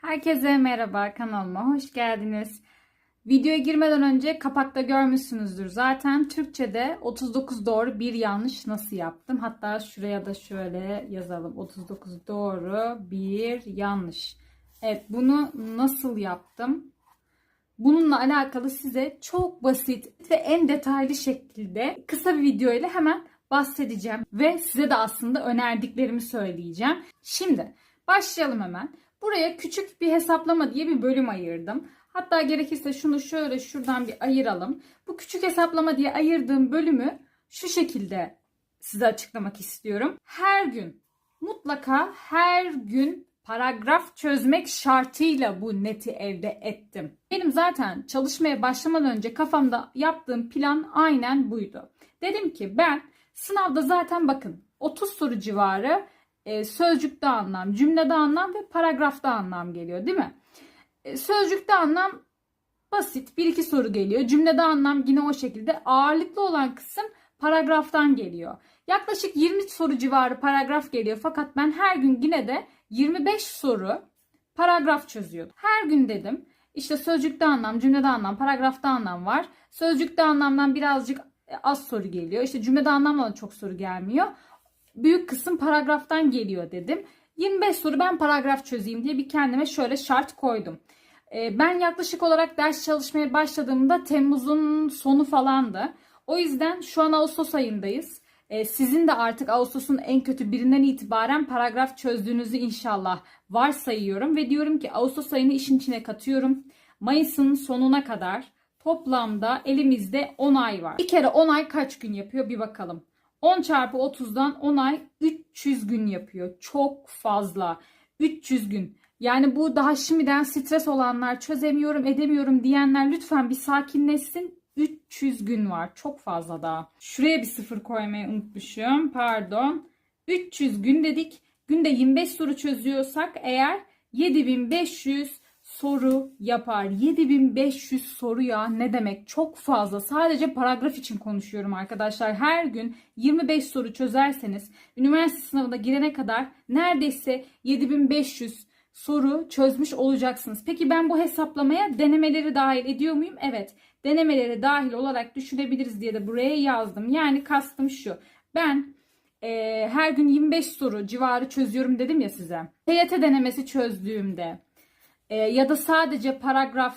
Herkese merhaba kanalıma hoş geldiniz. Videoya girmeden önce kapakta görmüşsünüzdür. Zaten Türkçe'de 39 doğru bir yanlış nasıl yaptım? Hatta şuraya da şöyle yazalım. 39 doğru bir yanlış. Evet bunu nasıl yaptım? Bununla alakalı size çok basit ve en detaylı şekilde kısa bir video ile hemen bahsedeceğim. Ve size de aslında önerdiklerimi söyleyeceğim. Şimdi başlayalım hemen. Buraya küçük bir hesaplama diye bir bölüm ayırdım. Hatta gerekirse şunu şöyle şuradan bir ayıralım. Bu küçük hesaplama diye ayırdığım bölümü şu şekilde size açıklamak istiyorum. Her gün mutlaka her gün paragraf çözmek şartıyla bu neti elde ettim. Benim zaten çalışmaya başlamadan önce kafamda yaptığım plan aynen buydu. Dedim ki ben sınavda zaten bakın 30 soru civarı e, sözcükte anlam, cümlede anlam ve paragrafta anlam geliyor değil mi? E, sözcükte anlam basit. Bir iki soru geliyor. Cümlede anlam yine o şekilde. Ağırlıklı olan kısım paragraftan geliyor. Yaklaşık 20 soru civarı paragraf geliyor. Fakat ben her gün yine de 25 soru paragraf çözüyordum. Her gün dedim işte sözcükte anlam, cümlede anlam, paragrafta anlam var. Sözcükte anlamdan birazcık az soru geliyor. İşte cümlede anlamla da çok soru gelmiyor büyük kısım paragraftan geliyor dedim. 25 soru ben paragraf çözeyim diye bir kendime şöyle şart koydum. Ee, ben yaklaşık olarak ders çalışmaya başladığımda Temmuz'un sonu falandı. O yüzden şu an Ağustos ayındayız. Ee, sizin de artık Ağustos'un en kötü birinden itibaren paragraf çözdüğünüzü inşallah varsayıyorum. Ve diyorum ki Ağustos ayını işin içine katıyorum. Mayıs'ın sonuna kadar toplamda elimizde 10 ay var. Bir kere 10 ay kaç gün yapıyor bir bakalım. 10 çarpı 30'dan 10 ay 300 gün yapıyor. Çok fazla. 300 gün. Yani bu daha şimdiden stres olanlar çözemiyorum edemiyorum diyenler lütfen bir sakinleşsin. 300 gün var. Çok fazla daha. Şuraya bir sıfır koymayı unutmuşum. Pardon. 300 gün dedik. Günde 25 soru çözüyorsak eğer 7500 soru yapar. 7500 soru ya ne demek çok fazla. Sadece paragraf için konuşuyorum arkadaşlar. Her gün 25 soru çözerseniz üniversite sınavına girene kadar neredeyse 7500 soru çözmüş olacaksınız. Peki ben bu hesaplamaya denemeleri dahil ediyor muyum? Evet. Denemeleri dahil olarak düşünebiliriz diye de buraya yazdım. Yani kastım şu. Ben e, her gün 25 soru civarı çözüyorum dedim ya size. TYT denemesi çözdüğümde e, ya da sadece paragraf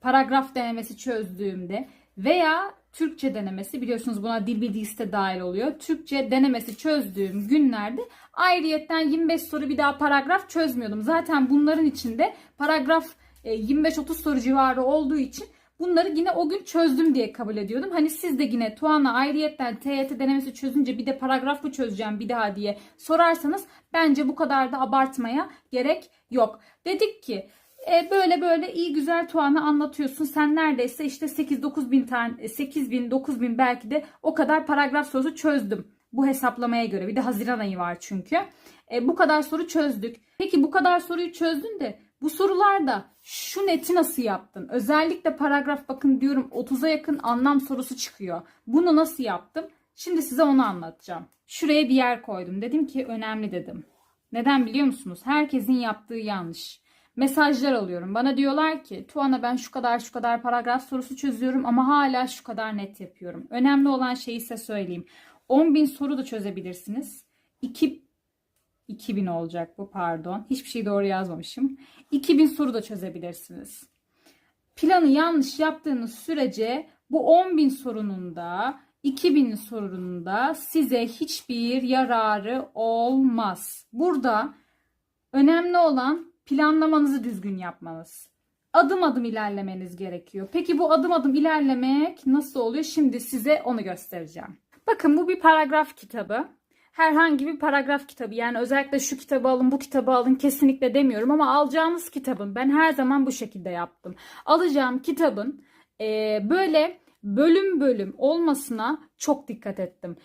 paragraf denemesi çözdüğümde veya Türkçe denemesi biliyorsunuz buna dil bilgisi de dahil oluyor. Türkçe denemesi çözdüğüm günlerde ayrıyetten 25 soru bir daha paragraf çözmüyordum. Zaten bunların içinde paragraf 25-30 soru civarı olduğu için bunları yine o gün çözdüm diye kabul ediyordum. Hani siz de yine Tuana ayrıyetten TYT denemesi çözünce bir de paragraf mı çözeceğim bir daha diye sorarsanız bence bu kadar da abartmaya gerek yok. Dedik ki e, böyle böyle iyi güzel Tuana anlatıyorsun. Sen neredeyse işte 8-9 bin tane 8 bin 9 bin belki de o kadar paragraf sorusu çözdüm. Bu hesaplamaya göre bir de Haziran ayı var çünkü. E, bu kadar soru çözdük. Peki bu kadar soruyu çözdün de bu sorularda şu neti nasıl yaptın? Özellikle paragraf bakın diyorum 30'a yakın anlam sorusu çıkıyor. Bunu nasıl yaptım? Şimdi size onu anlatacağım. Şuraya bir yer koydum. Dedim ki önemli dedim. Neden biliyor musunuz? Herkesin yaptığı yanlış. Mesajlar alıyorum. Bana diyorlar ki Tuana ben şu kadar şu kadar paragraf sorusu çözüyorum ama hala şu kadar net yapıyorum. Önemli olan şeyi size söyleyeyim. 10 bin soru da çözebilirsiniz. 2 2000 olacak bu pardon. Hiçbir şey doğru yazmamışım. 2000 soru da çözebilirsiniz. Planı yanlış yaptığınız sürece bu 10.000 sorunun da 2000 sorunun da size hiçbir yararı olmaz. Burada önemli olan planlamanızı düzgün yapmanız. Adım adım ilerlemeniz gerekiyor. Peki bu adım adım ilerlemek nasıl oluyor? Şimdi size onu göstereceğim. Bakın bu bir paragraf kitabı herhangi bir paragraf kitabı yani özellikle şu kitabı alın bu kitabı alın kesinlikle demiyorum ama alacağınız kitabın ben her zaman bu şekilde yaptım. Alacağım kitabın e, böyle bölüm bölüm olmasına çok dikkat ettim.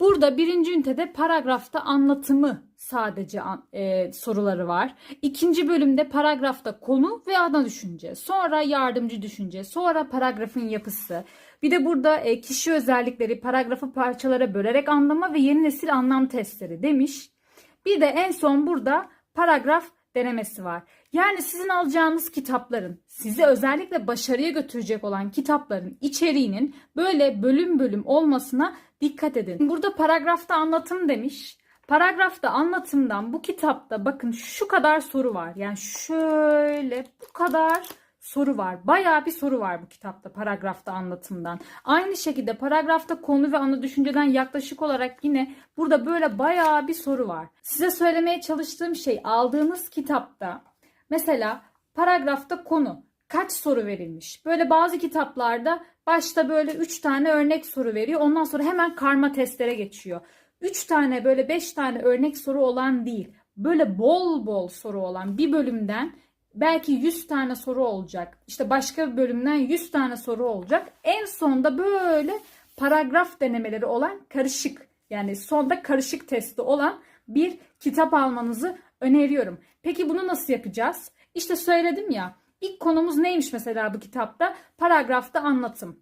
Burada birinci ünitede paragrafta anlatımı sadece e, soruları var. İkinci bölümde paragrafta konu ve ana düşünce. Sonra yardımcı düşünce. Sonra paragrafın yapısı. Bir de burada e, kişi özellikleri paragrafı parçalara bölerek anlama ve yeni nesil anlam testleri demiş. Bir de en son burada paragraf denemesi var. Yani sizin alacağınız kitapların, sizi özellikle başarıya götürecek olan kitapların içeriğinin böyle bölüm bölüm olmasına dikkat edin. Burada paragrafta anlatım demiş. Paragrafta anlatımdan bu kitapta bakın şu kadar soru var. Yani şöyle bu kadar soru var. Bayağı bir soru var bu kitapta paragrafta anlatımdan. Aynı şekilde paragrafta konu ve ana düşünceden yaklaşık olarak yine burada böyle bayağı bir soru var. Size söylemeye çalıştığım şey aldığınız kitapta mesela paragrafta konu kaç soru verilmiş? Böyle bazı kitaplarda başta böyle 3 tane örnek soru veriyor. Ondan sonra hemen karma testlere geçiyor. 3 tane böyle 5 tane örnek soru olan değil. Böyle bol bol soru olan bir bölümden belki 100 tane soru olacak. İşte başka bir bölümden 100 tane soru olacak. En sonda böyle paragraf denemeleri olan karışık yani sonda karışık testi olan bir kitap almanızı öneriyorum. Peki bunu nasıl yapacağız? İşte söyledim ya. İlk konumuz neymiş mesela bu kitapta? Paragrafta anlatım.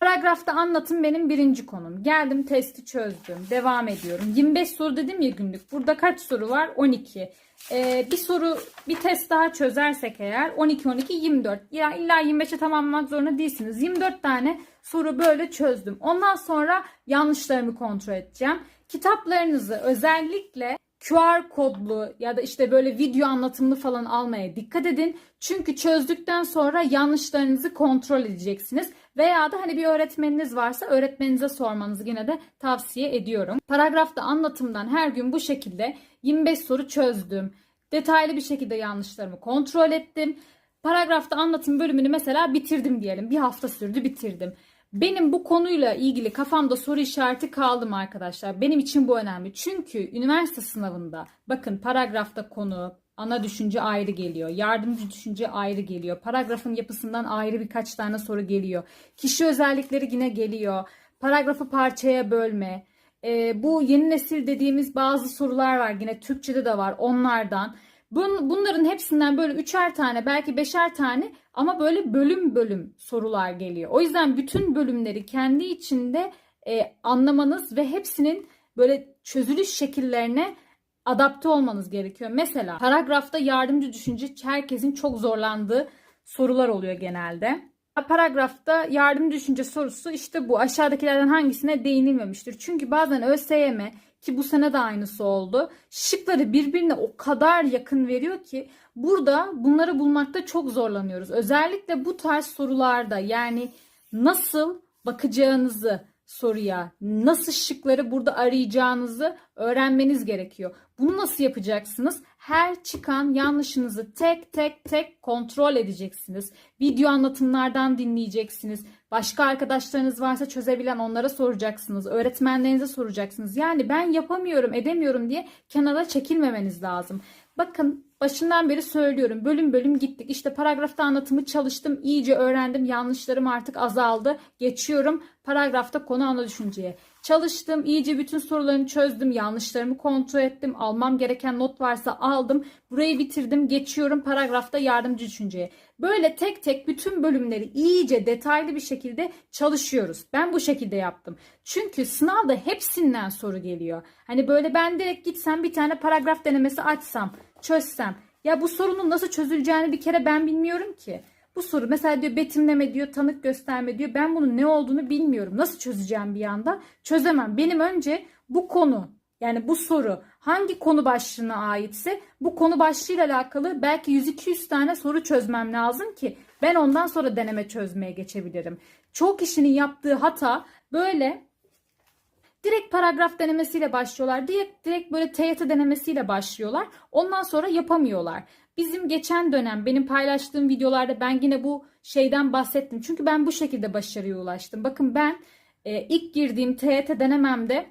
Paragrafta anlatım benim birinci konum. Geldim testi çözdüm. Devam ediyorum. 25 soru dedim ya günlük. Burada kaç soru var? 12. Ee, bir soru bir test daha çözersek eğer 12 12 24. Ya illa 25'e tamamlamak zorunda değilsiniz. 24 tane soru böyle çözdüm. Ondan sonra yanlışlarımı kontrol edeceğim. Kitaplarınızı özellikle QR kodlu ya da işte böyle video anlatımlı falan almaya dikkat edin. Çünkü çözdükten sonra yanlışlarınızı kontrol edeceksiniz. Veya da hani bir öğretmeniniz varsa öğretmeninize sormanızı yine de tavsiye ediyorum. Paragrafta anlatımdan her gün bu şekilde 25 soru çözdüm. Detaylı bir şekilde yanlışlarımı kontrol ettim. Paragrafta anlatım bölümünü mesela bitirdim diyelim. Bir hafta sürdü bitirdim. Benim bu konuyla ilgili kafamda soru işareti kaldı mı arkadaşlar? Benim için bu önemli. Çünkü üniversite sınavında bakın paragrafta konu, ana düşünce ayrı geliyor. Yardımcı düşünce ayrı geliyor. Paragrafın yapısından ayrı birkaç tane soru geliyor. Kişi özellikleri yine geliyor. Paragrafı parçaya bölme. Ee, bu yeni nesil dediğimiz bazı sorular var. Yine Türkçe'de de var onlardan. Bun, bunların hepsinden böyle üçer tane belki beşer tane ama böyle bölüm bölüm sorular geliyor. O yüzden bütün bölümleri kendi içinde e, anlamanız ve hepsinin böyle çözülüş şekillerine adapte olmanız gerekiyor. Mesela paragrafta yardımcı düşünce herkesin çok zorlandığı sorular oluyor genelde. Paragrafta yardım düşünce sorusu işte bu aşağıdakilerden hangisine değinilmemiştir. Çünkü bazen ÖSYM ki bu sene de aynısı oldu. Şıkları birbirine o kadar yakın veriyor ki burada bunları bulmakta çok zorlanıyoruz. Özellikle bu tarz sorularda yani nasıl bakacağınızı soruya, nasıl şıkları burada arayacağınızı öğrenmeniz gerekiyor. Bunu nasıl yapacaksınız? Her çıkan yanlışınızı tek tek tek kontrol edeceksiniz. Video anlatımlardan dinleyeceksiniz. Başka arkadaşlarınız varsa çözebilen onlara soracaksınız. Öğretmenlerinize soracaksınız. Yani ben yapamıyorum, edemiyorum diye kenara çekilmemeniz lazım. Bakın başından beri söylüyorum. Bölüm bölüm gittik. İşte paragrafta anlatımı çalıştım. iyice öğrendim. Yanlışlarım artık azaldı. Geçiyorum paragrafta konu ana düşünceye. Çalıştım. iyice bütün sorularını çözdüm. Yanlışlarımı kontrol ettim. Almam gereken not varsa aldım. Burayı bitirdim. Geçiyorum paragrafta yardımcı düşünceye. Böyle tek tek bütün bölümleri iyice detaylı bir şekilde çalışıyoruz. Ben bu şekilde yaptım. Çünkü sınavda hepsinden soru geliyor. Hani böyle ben direkt gitsem bir tane paragraf denemesi açsam, çözsem. Ya bu sorunun nasıl çözüleceğini bir kere ben bilmiyorum ki. Bu soru mesela diyor betimleme diyor, tanık gösterme diyor. Ben bunun ne olduğunu bilmiyorum. Nasıl çözeceğim bir anda? Çözemem. Benim önce bu konu yani bu soru hangi konu başlığına aitse bu konu başlığıyla alakalı belki 100-200 tane soru çözmem lazım ki ben ondan sonra deneme çözmeye geçebilirim. Çoğu kişinin yaptığı hata böyle direkt paragraf denemesiyle başlıyorlar. Direkt, direkt böyle TYT denemesiyle başlıyorlar. Ondan sonra yapamıyorlar. Bizim geçen dönem benim paylaştığım videolarda ben yine bu şeyden bahsettim. Çünkü ben bu şekilde başarıya ulaştım. Bakın ben e, ilk girdiğim TYT denememde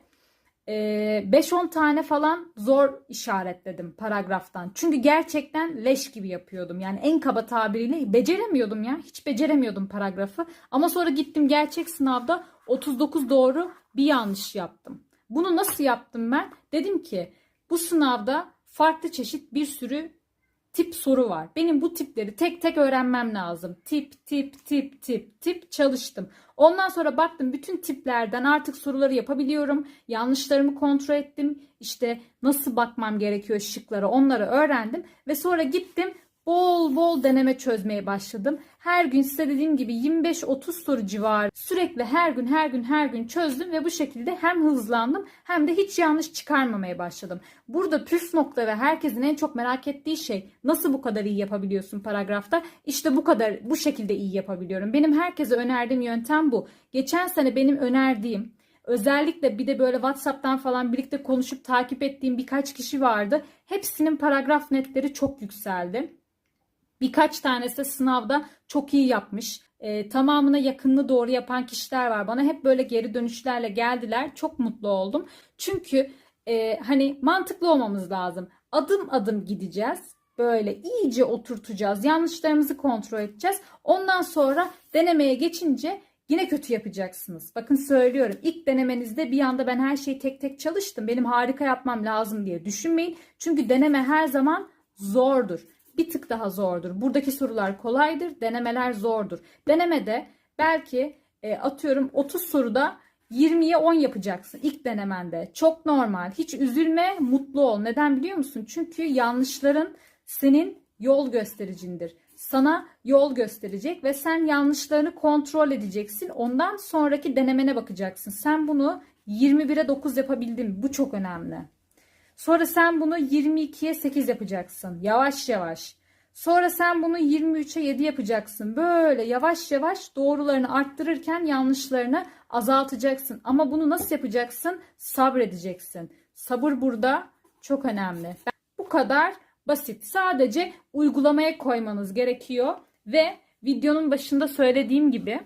5-10 tane falan zor işaretledim paragraftan. Çünkü gerçekten leş gibi yapıyordum. Yani en kaba tabiriyle beceremiyordum ya. Hiç beceremiyordum paragrafı. Ama sonra gittim gerçek sınavda 39 doğru bir yanlış yaptım. Bunu nasıl yaptım ben? Dedim ki bu sınavda farklı çeşit bir sürü tip soru var. Benim bu tipleri tek tek öğrenmem lazım. Tip, tip, tip, tip, tip çalıştım. Ondan sonra baktım bütün tiplerden artık soruları yapabiliyorum. Yanlışlarımı kontrol ettim. İşte nasıl bakmam gerekiyor şıklara onları öğrendim. Ve sonra gittim bol bol deneme çözmeye başladım. Her gün size dediğim gibi 25-30 soru civarı sürekli her gün her gün her gün çözdüm ve bu şekilde hem hızlandım hem de hiç yanlış çıkarmamaya başladım. Burada püf nokta ve herkesin en çok merak ettiği şey nasıl bu kadar iyi yapabiliyorsun paragrafta? İşte bu kadar bu şekilde iyi yapabiliyorum. Benim herkese önerdiğim yöntem bu. Geçen sene benim önerdiğim Özellikle bir de böyle WhatsApp'tan falan birlikte konuşup takip ettiğim birkaç kişi vardı. Hepsinin paragraf netleri çok yükseldi. Birkaç tanesi de sınavda çok iyi yapmış. E, tamamına yakınını doğru yapan kişiler var. Bana hep böyle geri dönüşlerle geldiler. Çok mutlu oldum. Çünkü e, hani mantıklı olmamız lazım. Adım adım gideceğiz. Böyle iyice oturtacağız. Yanlışlarımızı kontrol edeceğiz. Ondan sonra denemeye geçince Yine kötü yapacaksınız. Bakın söylüyorum. İlk denemenizde bir anda ben her şeyi tek tek çalıştım. Benim harika yapmam lazım diye düşünmeyin. Çünkü deneme her zaman zordur bir tık daha zordur. Buradaki sorular kolaydır, denemeler zordur. Denemede belki e, atıyorum 30 soruda 20'ye 10 yapacaksın ilk denemende. Çok normal. Hiç üzülme, mutlu ol. Neden biliyor musun? Çünkü yanlışların senin yol göstericindir. Sana yol gösterecek ve sen yanlışlarını kontrol edeceksin. Ondan sonraki denemene bakacaksın. Sen bunu 21'e 9 yapabildin. Bu çok önemli. Sonra sen bunu 22'ye 8 yapacaksın. Yavaş yavaş. Sonra sen bunu 23'e 7 yapacaksın. Böyle yavaş yavaş doğrularını arttırırken yanlışlarını azaltacaksın. Ama bunu nasıl yapacaksın? Sabredeceksin. Sabır burada çok önemli. Bu kadar basit. Sadece uygulamaya koymanız gerekiyor ve videonun başında söylediğim gibi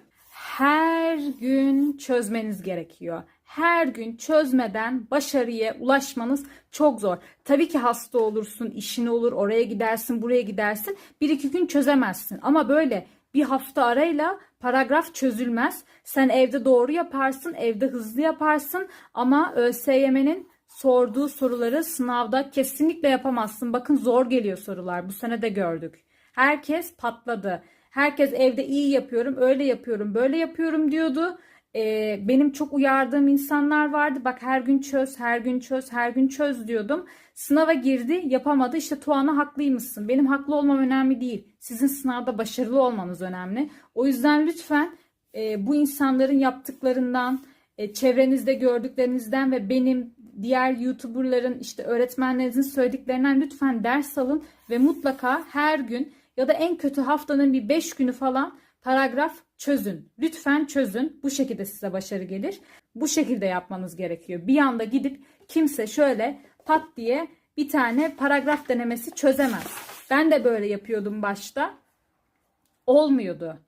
her gün çözmeniz gerekiyor her gün çözmeden başarıya ulaşmanız çok zor. Tabii ki hasta olursun, işin olur, oraya gidersin, buraya gidersin. Bir iki gün çözemezsin. Ama böyle bir hafta arayla paragraf çözülmez. Sen evde doğru yaparsın, evde hızlı yaparsın ama ÖSYM'nin sorduğu soruları sınavda kesinlikle yapamazsın. Bakın zor geliyor sorular. Bu sene de gördük. Herkes patladı. Herkes evde iyi yapıyorum, öyle yapıyorum, böyle yapıyorum diyordu e, benim çok uyardığım insanlar vardı. Bak her gün çöz, her gün çöz, her gün çöz diyordum. Sınava girdi, yapamadı. İşte Tuana haklıymışsın. Benim haklı olmam önemli değil. Sizin sınavda başarılı olmanız önemli. O yüzden lütfen e, bu insanların yaptıklarından, e, çevrenizde gördüklerinizden ve benim diğer YouTuber'ların işte öğretmenlerinizin söylediklerinden lütfen ders alın ve mutlaka her gün ya da en kötü haftanın bir 5 günü falan paragraf çözün. Lütfen çözün. Bu şekilde size başarı gelir. Bu şekilde yapmanız gerekiyor. Bir anda gidip kimse şöyle pat diye bir tane paragraf denemesi çözemez. Ben de böyle yapıyordum başta. Olmuyordu.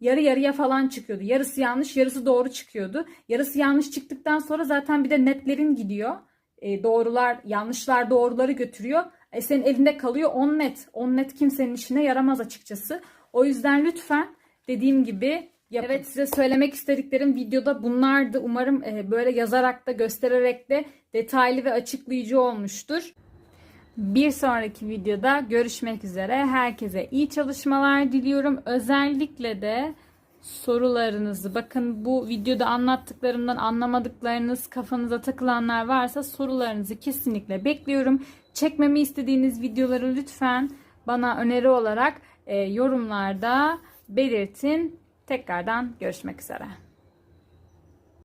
Yarı yarıya falan çıkıyordu. Yarısı yanlış, yarısı doğru çıkıyordu. Yarısı yanlış çıktıktan sonra zaten bir de netlerin gidiyor. E, doğrular, yanlışlar doğruları götürüyor. E, senin elinde kalıyor 10 net. 10 net kimsenin işine yaramaz açıkçası. O yüzden lütfen dediğim gibi yapın. Evet size söylemek istediklerim videoda bunlardı. Umarım e, böyle yazarak da göstererek de detaylı ve açıklayıcı olmuştur. Bir sonraki videoda görüşmek üzere. Herkese iyi çalışmalar diliyorum. Özellikle de sorularınızı bakın bu videoda anlattıklarımdan anlamadıklarınız kafanıza takılanlar varsa sorularınızı kesinlikle bekliyorum. Çekmemi istediğiniz videoları lütfen bana öneri olarak e, yorumlarda belirtin. Tekrardan görüşmek üzere.